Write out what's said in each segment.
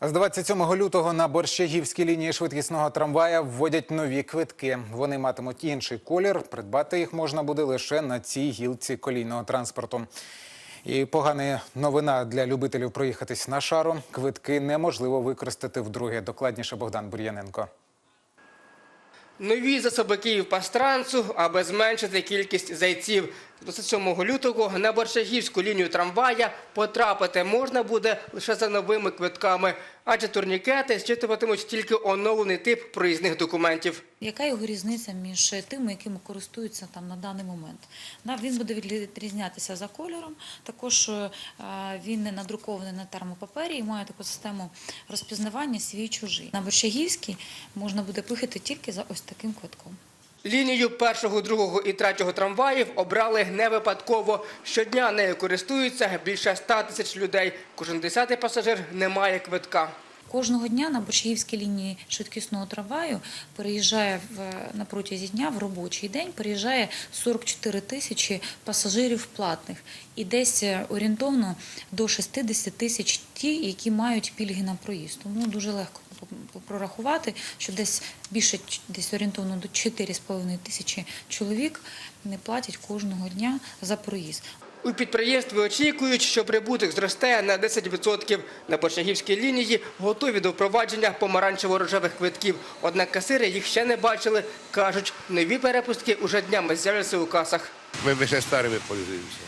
З 27 лютого на борщагівській лінії швидкісного трамвая вводять нові квитки. Вони матимуть інший колір. Придбати їх можна буде лише на цій гілці колійного транспорту. І погана новина для любителів проїхатись на шару. Квитки неможливо використати вдруге. Докладніше Богдан Бур'яненко. Нові засоби Київ-Пастрансу, аби зменшити кількість зайців. З 27 лютого на Борщагівську лінію трамвая потрапити можна буде лише за новими квитками, адже турнікети зчитуватимуть тільки оновлений тип проїзних документів. Яка його різниця між тими, якими користуються там на даний момент? Він буде відрізнятися за кольором. Також е, він не надрукований на термопапері і має таку систему розпізнавання свій чужий. На Борщагівській можна буде поїхати тільки за ось таким квитком. Лінію першого, другого і третього трамваїв обрали не випадково. Щодня нею користуються більше 100 тисяч людей. Кожен десятий пасажир не має квитка. Кожного дня на Борщагівській лінії швидкісного трамваю переїжджає в, на протязі дня в робочий день переїжджає 44 тисячі пасажирів платних і десь е, орієнтовно до 60 тисяч ті, які мають пільги на проїзд. Тому дуже легко прорахувати, що десь більше десь орієнтовно до 4,5 тисячі чоловік не платять кожного дня за проїзд. У підприємстві очікують, що прибуток зросте на 10%. На Борщагівській лінії готові до впровадження помаранчево-рожевих квитків. Однак касири їх ще не бачили. Кажуть, нові перепустки уже днями з'являться у касах. Ми, ще старими пользуємося.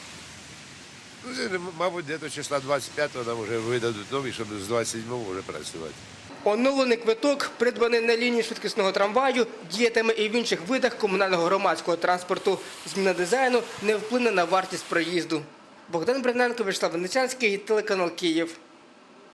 Ну, мабуть, десь числа 25-го нам вже видадуть нові, щоб з 27-го вже працювати. Оновлений квиток, придбаний на лінії швидкісного трамваю, діятиме і в інших видах комунального громадського транспорту. Зміна дизайну не вплине на вартість проїзду. Богдан Бриненко, Вячеслав Венечанський, телеканал Київ.